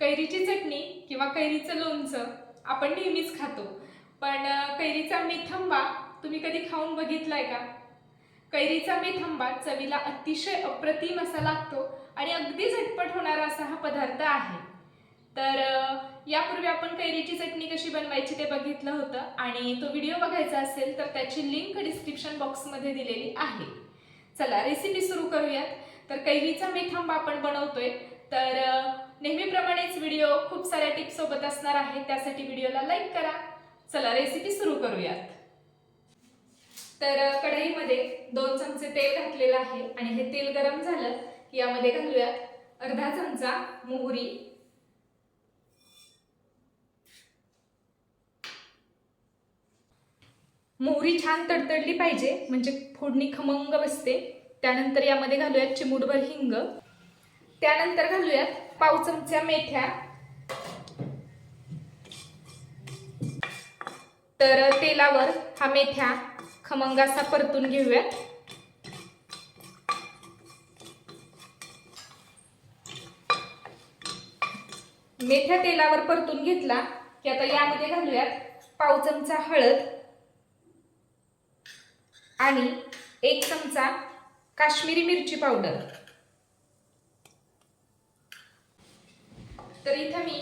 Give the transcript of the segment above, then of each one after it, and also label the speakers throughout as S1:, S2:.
S1: कैरीची चटणी किंवा कैरीचं लोणचं आपण नेहमीच खातो. पण कैरीचा मेथंबा तुम्ही कधी खाऊन बघितलाय का? कैरीचा मेथंबा चवीला अतिशय अप्रतिम असा लागतो आणि अगदी झटपट होणारा असा हा पदार्थ आहे. तर यापूर्वी आपण कैरीची चटणी कशी बनवायची ते बघितलं होतं आणि तो व्हिडिओ बघायचा असेल तर त्याची लिंक डिस्क्रिप्शन बॉक्समध्ये दिलेली आहे. चला रेसिपी सुरू करूयात. तर कैरीचा मेथांबा आपण बनवतोय. तर नेहमीप्रमाणेच व्हिडिओ खूप साऱ्या टिप्स सोबत असणार आहे. त्यासाठी व्हिडिओला लाईक करा. चला रेसिपी सुरू करूयात. तर कढईमध्ये दोन चमचे तेल घातलेलं आहे आणि हे तेल गरम झालं की यामध्ये घालूयात अर्धा चमचा मोहरी. मोहरी छान तडतडली पाहिजे म्हणजे फोडणी खमंग बसते. त्यानंतर यामध्ये घालूयात चिमूटभर हिंग. त्यानंतर घालूयात पाव चमचा मेथ्या. तर तेलावर हा मेथ्या खमंगासा परतून घेऊयात. मेथ्या तेलावर परतून घेतला की आता यामध्ये घालूयात पाव चमचा हळद आणि एक चमचा काश्मीरी मिरची पावडर. तर इथं मी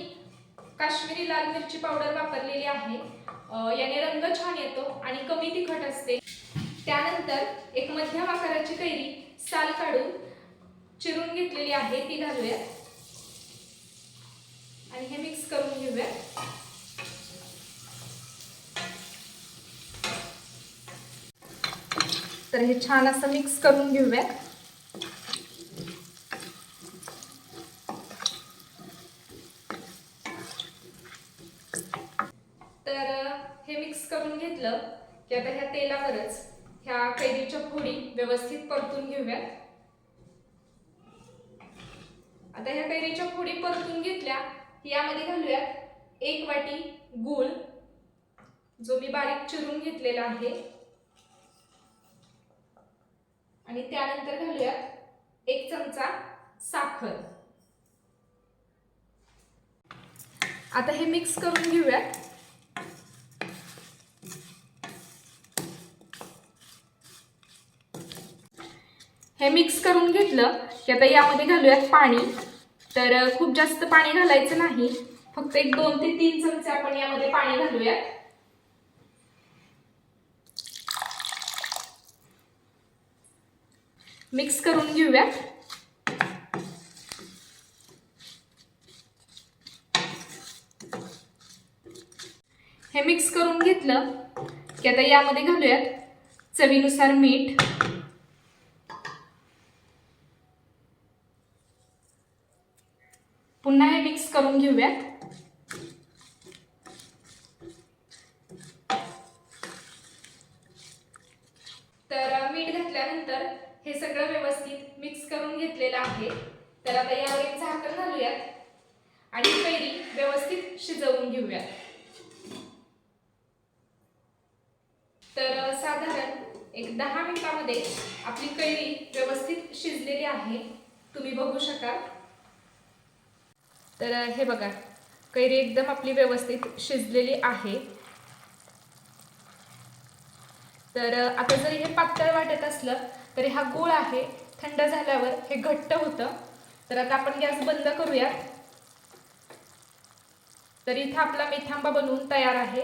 S1: काश्मीरी लाल मिरची पावडर वापरलेली आहे. याने रंग छान येतो आणि कमी तिखट असते. त्यानंतर एक मध्यम आकाराची कैरी साल काढून चिरून घेतलेली आहे ती घालूया. आणि हे मिक्स करून घेऊया. तर हे छान असं मिक्स करून घेऊया. तर हे मिक्स करून घेतलं की आता ह्या तेलावरच ह्या कैरीच्या फोडी व्यवस्थित परतून घेऊयात. आता ह्या कैरीच्या फोडी परतून घेतल्या यामध्ये घालूयात एक वाटी गूळ जो मी बारीक चिरून घेतलेला आहे. आणि त्यानंतर घालूयात एक चमचा साखर. आता हे मिक्स करून घेऊयात. हे मिक्स करून घेतलं की आता यामध्ये घालूयात पाणी. तर खूप जास्त पाणी घालायचं नाही. फक्त एक दोन ते तीन चमचे आपण यामध्ये पाणी घालूयात. मिक्स करून घेऊयात. हे मिक्स करून घेतलं की आता यामध्ये घालूयात चवीनुसार मीठ. पुन्हा हे मिक्स करून घेऊयात. तर मीठ घातल्यानंतर हे सगळं व्यवस्थित मिक्स करून घेतलेलं आहे. तर आता यावर एक झाकण घालूयात आणि कैरी व्यवस्थित शिजवून घेऊयात. तर साधारण एक दहा मिनिटामध्ये आपली कैरी व्यवस्थित शिजलेली आहे. तुम्ही बघू शकाल. तर हे बघा. कैरी एकदम आपली व्यवस्थित शिजलेली आहे. तर आता जरी हे पातळ वाटत असलं तरी हा गूळ आहे. थंड झाल्यावर हे घट्ट होतं. तर आता आपण गॅस बंद करूयात तर इथं आपला मेथांबा बनवून तयार आहे.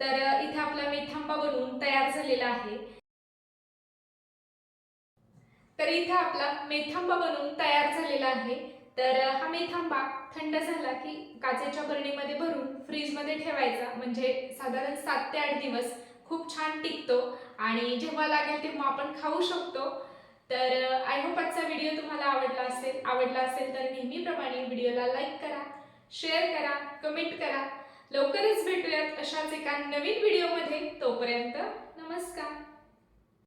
S1: तर इथं आपला मेथांबा बनवून तयार झालेला आहे. तर इथं आपला मेथांबा बनवून तयार झालेला आहे. तर हा मेथांबा थंड झाला की काचेच्या बरणीमध्ये भरून फ्रीजमध्ये ठेवायचा. म्हणजे साधारण सात ते आठ दिवस खूप छान टिकतो. आणि जेव्हा लागेल तेव्हा आपण खाऊ शकतो. तर आय होप आजचा व्हिडिओ तुम्हाला आवडला असेल आवडला असेल तर नेहमीप्रमाणे व्हिडिओला लाईक करा शेअर करा कमेंट करा. लवकरच भेटूयात अशाच एका नवीन व्हिडिओमध्ये. तोपर्यंत नमस्कार.